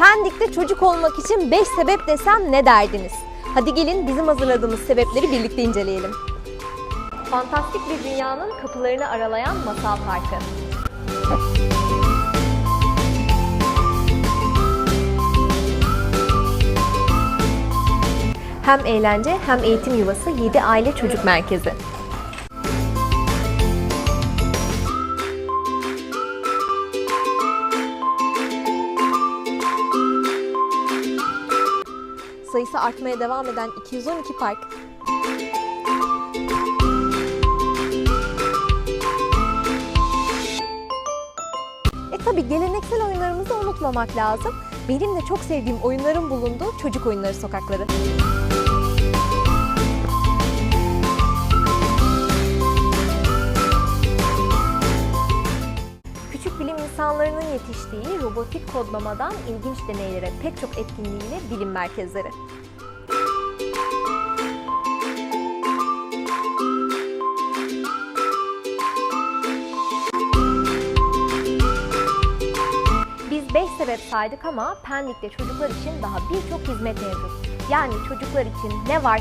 Pendik'te çocuk olmak için 5 sebep desem ne derdiniz? Hadi gelin bizim hazırladığımız sebepleri birlikte inceleyelim. Fantastik bir dünyanın kapılarını aralayan masal parkı. Hem eğlence hem eğitim yuvası 7 aile çocuk merkezi. Sayısı artmaya devam eden 212 park. E tabi geleneksel oyunlarımızı unutmamak lazım. Benim de çok sevdiğim oyunların bulunduğu çocuk oyunları sokakları. Küçük bilim insanlarının yetiştiği robotik kodlamadan ilginç deneylere pek çok etkinliğiyle bilim merkezleri. Biz 5 sebep saydık ama Pendik'te çocuklar için daha birçok hizmet mevcut. Yani çocuklar için ne var.